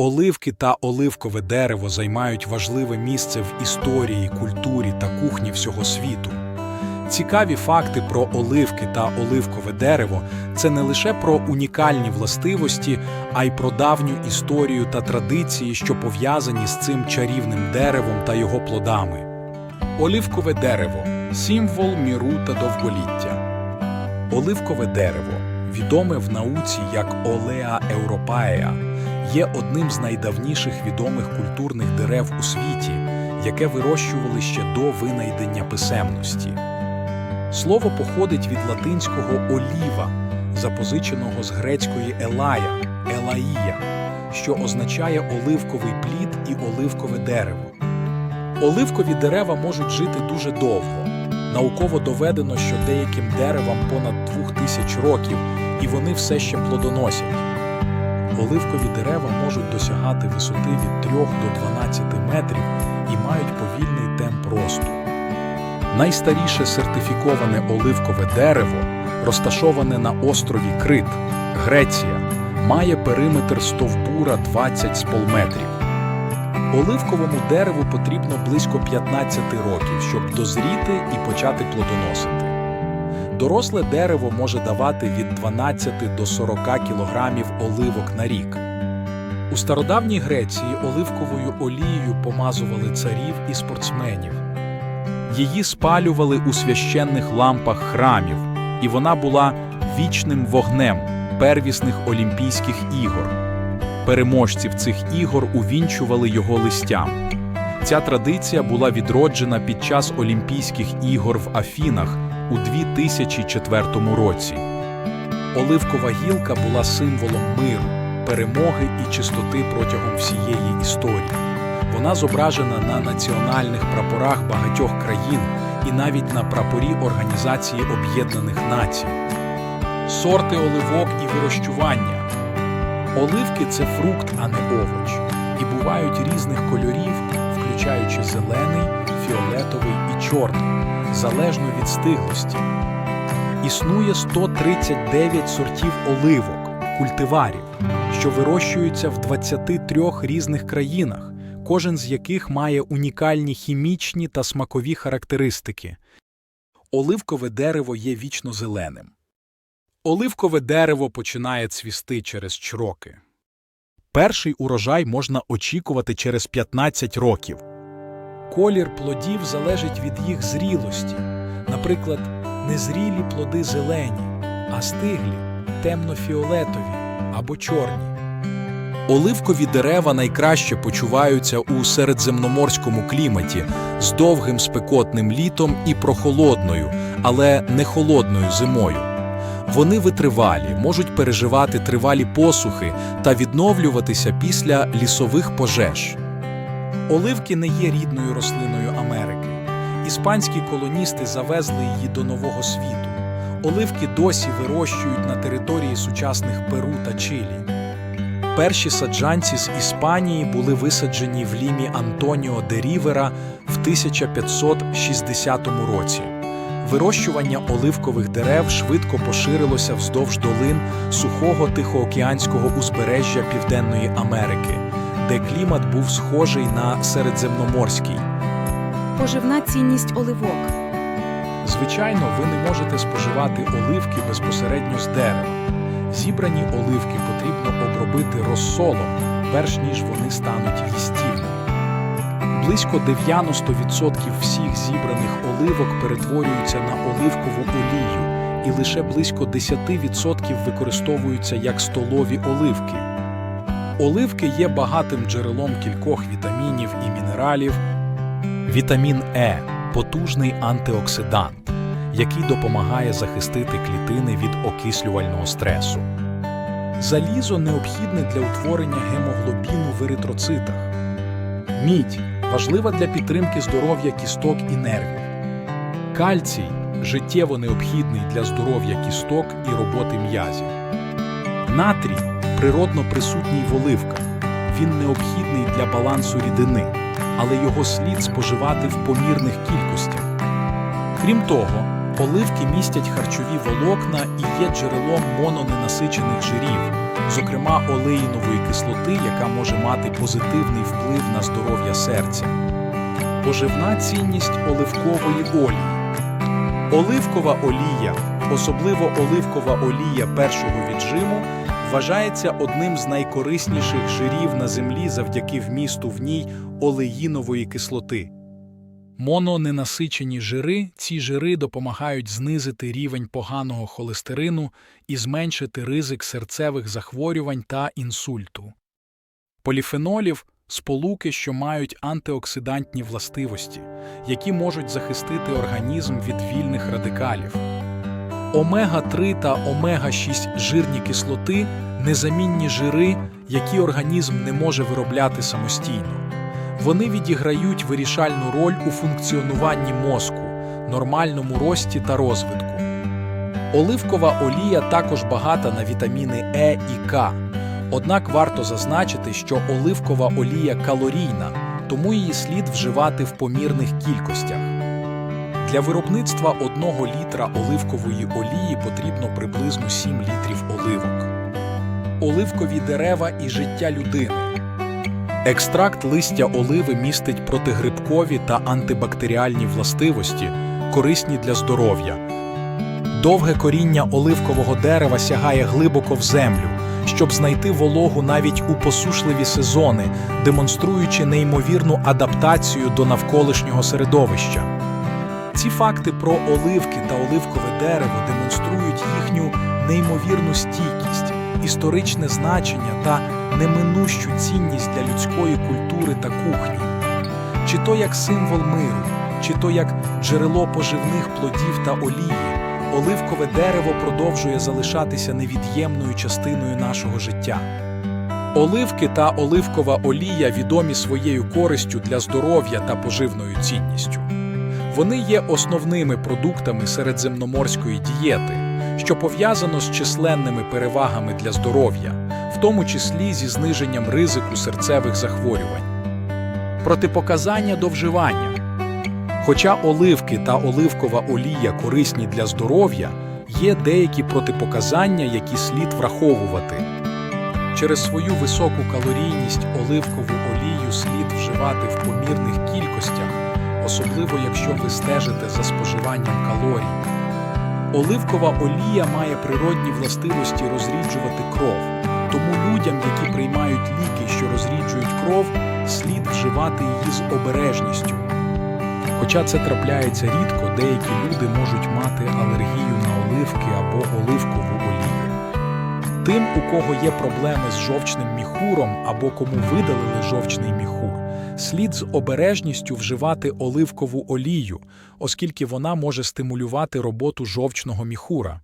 Оливки та оливкове дерево займають важливе місце в історії, культурі та кухні всього світу. Цікаві факти про оливки та оливкове дерево це не лише про унікальні властивості, а й про давню історію та традиції, що пов'язані з цим чарівним деревом та його плодами. Оливкове дерево символ міру та довголіття. Оливкове дерево, відоме в науці як Олеа Европаеа, є одним з найдавніших відомих культурних дерев у світі, яке вирощували ще до винайдення писемності. Слово походить від латинського оліва, запозиченого з грецької елая елаїя, що означає оливковий плід і оливкове дерево. Оливкові дерева можуть жити дуже довго. Науково доведено, що деяким деревам понад двох тисяч років, і вони все ще плодоносять. Оливкові дерева можуть досягати висоти від 3 до 12 метрів і мають повільний темп росту. Найстаріше сертифіковане оливкове дерево, розташоване на острові Крит, Греція, має периметр стовбура 20 з полметрів. Оливковому дереву потрібно близько 15 років, щоб дозріти і почати плодоносити. Доросле дерево може давати від 12 до 40 кілограмів оливок на рік. У стародавній Греції оливковою олією помазували царів і спортсменів. Її спалювали у священних лампах храмів, і вона була вічним вогнем первісних Олімпійських ігор. Переможців цих ігор увінчували його листям. Ця традиція була відроджена під час Олімпійських ігор в Афінах у 2004 році. Оливкова гілка була символом миру, перемоги і чистоти протягом всієї історії. Вона зображена на національних прапорах багатьох країн і навіть на прапорі Організації Об'єднаних Націй. Сорти оливок і вирощування. Оливки це фрукт, а не овоч, і бувають різних кольорів, включаючи зелений, фіолетовий і чорний, залежно від стиглості. Існує 139 сортів оливок, культиварів, що вирощуються в 23 різних країнах, кожен з яких має унікальні хімічні та смакові характеристики. Оливкове дерево є вічно зеленим. Оливкове дерево починає цвісти через чроки. Перший урожай можна очікувати через 15 років. Колір плодів залежить від їх зрілості. Наприклад, незрілі плоди зелені, а стиглі темно-фіолетові або чорні. Оливкові дерева найкраще почуваються у середземноморському кліматі з довгим спекотним літом і прохолодною, але не холодною зимою. Вони витривалі, можуть переживати тривалі посухи та відновлюватися після лісових пожеж. Оливки не є рідною рослиною Америки. Іспанські колоністи завезли її до Нового світу. Оливки досі вирощують на території сучасних Перу та Чилі. Перші саджанці з Іспанії були висаджені в лімі Антоніо де Рівера в 1560 році. Вирощування оливкових дерев швидко поширилося вздовж долин сухого тихоокеанського узбережжя Південної Америки, де клімат був схожий на середземноморський. Поживна цінність оливок. Звичайно, ви не можете споживати оливки безпосередньо з дерева. Зібрані оливки потрібно обробити розсолом, перш ніж вони стануть їстівними. Близько 90% всіх зібраних оливок перетворюються на оливкову олію, і лише близько 10% використовуються як столові оливки. Оливки є багатим джерелом кількох вітамінів і мінералів. Вітамін Е потужний антиоксидант, який допомагає захистити клітини від окислювального стресу. Залізо необхідне для утворення гемоглобіну в еритроцитах. Мідь важлива для підтримки здоров'я кісток і нервів. Кальцій життєво необхідний для здоров'я кісток і роботи м'язів. Натрій природно присутній в оливках. Він необхідний для балансу рідини, але його слід споживати в помірних кількостях. Крім того, оливки містять харчові волокна і є джерелом мононенасичених жирів, зокрема олеїнової кислоти, яка може мати позитивний вплив на здоров'я серця. Поживна цінність оливкової олії. Оливкова олія, особливо оливкова олія першого віджиму, вважається одним з найкорисніших жирів на землі завдяки вмісту в ній олеїнової кислоти. Мононенасичені жири ці жири допомагають знизити рівень поганого холестерину і зменшити ризик серцевих захворювань та інсульту. Поліфенолів сполуки, що мають антиоксидантні властивості, які можуть захистити організм від вільних радикалів. Омега-3 та омега-6 жирні кислоти незамінні жири, які організм не може виробляти самостійно. Вони відіграють вирішальну роль у функціонуванні мозку, нормальному рості та розвитку. Оливкова олія також багата на вітаміни Е і К. Однак варто зазначити, що оливкова олія калорійна, тому її слід вживати в помірних кількостях. Для виробництва одного літра оливкової олії потрібно приблизно 7 літрів оливок. Оливкові дерева і життя людини. Екстракт листя оливи містить протигрибкові та антибактеріальні властивості, корисні для здоров'я. Довге коріння оливкового дерева сягає глибоко в землю, щоб знайти вологу навіть у посушливі сезони, демонструючи неймовірну адаптацію до навколишнього середовища. Ці факти про оливки та оливкове дерево демонструють їхню неймовірну стійкість, історичне значення та неминущу цінність для людської культури та кухні, чи то як символ миру, чи то як джерело поживних плодів та олії, оливкове дерево продовжує залишатися невід'ємною частиною нашого життя. Оливки та оливкова олія відомі своєю користю для здоров'я та поживною цінністю. Вони є основними продуктами середземноморської дієти, що пов'язано з численними перевагами для здоров'я, в тому числі зі зниженням ризику серцевих захворювань. Протипоказання до вживання. Хоча оливки та оливкова олія корисні для здоров'я, є деякі протипоказання, які слід враховувати. Через свою високу калорійність оливкову олію слід вживати в помірних кількостях, особливо якщо ви стежите за споживанням калорій. Оливкова олія має природні властивості розріджувати кров, тому людям, які приймають ліки, що розріджують кров, слід вживати її з обережністю. Хоча це трапляється рідко, деякі люди можуть мати алергію на оливки або оливкову олію. Тим, у кого є проблеми з жовчним міхуром або кому видалили жовчний міхур, слід з обережністю вживати оливкову олію, оскільки вона може стимулювати роботу жовчного міхура.